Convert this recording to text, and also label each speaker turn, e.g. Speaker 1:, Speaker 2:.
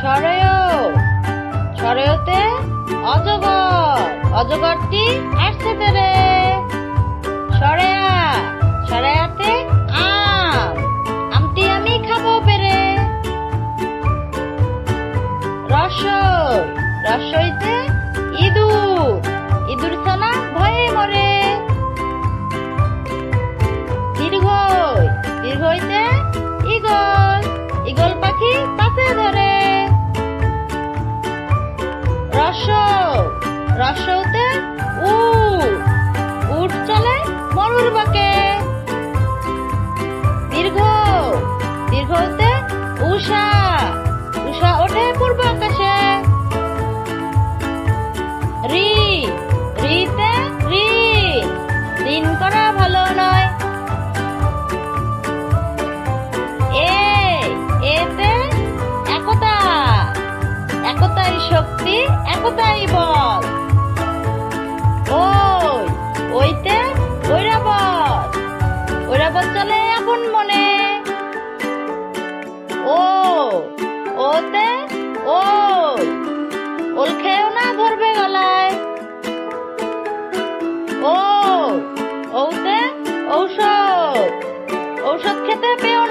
Speaker 1: সরয় সরয়তে অজগর। অজগরটি আসছে তেরে সরেয়া সরেয়াতে আম। আমটি আমি খাব পেরে। রসই, রসইতে রসতে উঠ উট চলে মরুর বাকে। দীর্ঘ দীর্ঘতে উষা উষা ওঠে পূর্ব আকাশে। রি, রিতে রি ঋণ করা ঐরাবত চলে আপন মনে। ও, ওতে, ও, ওল খেয়েও না ধরবে গলায়। ও, ওতে, ঔষধ ঔষধ খেতে পেও